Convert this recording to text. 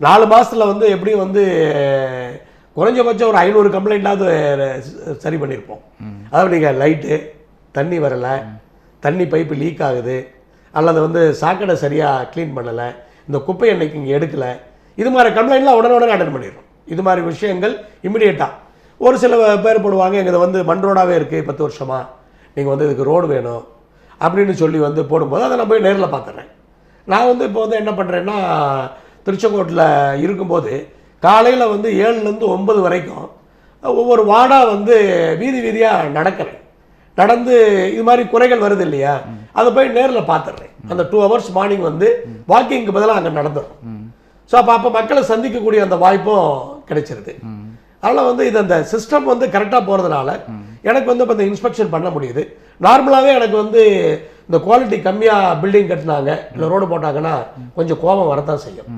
நாலு மாதத்தில் வந்து எப்படியும் வந்து குறைஞ்சபட்சம் ஒரு ஐநூறு கம்ப்ளைண்ட்டாவது சரி பண்ணியிருப்போம் அதாவது நீங்கள் லைட்டு தண்ணி வரலை தண்ணி பைப்பு லீக் ஆகுது அல்லது வந்து சாக்கடை சரியாக க்ளீன் பண்ணலை இந்த குப்பை அன்னைக்கு இங்கே எடுக்கலை இது மாதிரி கம்ப்ளைண்ட்லாம் உடனே உடனே அட்டன் பண்ணிடுறோம். இது மாதிரி விஷயங்கள் இமிடியேட்டாக ஒரு சில பேர் போடுவாங்க எங்கள் வந்து மண் ரோடாகவே இருக்குது பத்து வருஷமாக நீங்கள் வந்து இதுக்கு ரோடு வேணும் அப்படின்னு சொல்லி வந்து போடும்போது அதை நான் போய் நேரில் பார்த்துட்றேன். நான் வந்து இப்போ வந்து என்ன பண்ணுறேன்னா திருச்செங்கோட்டில் இருக்கும்போது காலையில் வந்து ஏழுலேருந்து ஒம்பது வரைக்கும் ஒவ்வொரு வார்டாக வந்து வீதி வீதியாக நடக்கிறேன் நடந்து இது மாதிரி குறைகள் வருது இல்லையா? அதை போய் நேரில் பார்த்துடுறேன். அந்த டூ ஹவர்ஸ் மார்னிங் வந்து வாக்கிங்க்கு பதிலாக அங்கே நடந்துடும். ஸோ அப்போ அப்போ மக்களை சந்திக்கக்கூடிய அந்த வாய்ப்பும் கிடைச்சிருது. அதனால் வந்து இது அந்த சிஸ்டம் வந்து கரெக்டாக போகிறதுனால எனக்கு வந்து இப்போ இந்த இன்ஸ்பெக்ஷன் பண்ண முடியுது. நார்மலாகவே எனக்கு வந்து இந்த குவாலிட்டி கம்மியாக பில்டிங் கட்டினாங்க இல்லை ரோடு போட்டாங்கன்னா கொஞ்சம் கோபம் வரத்தான் செய்யும்.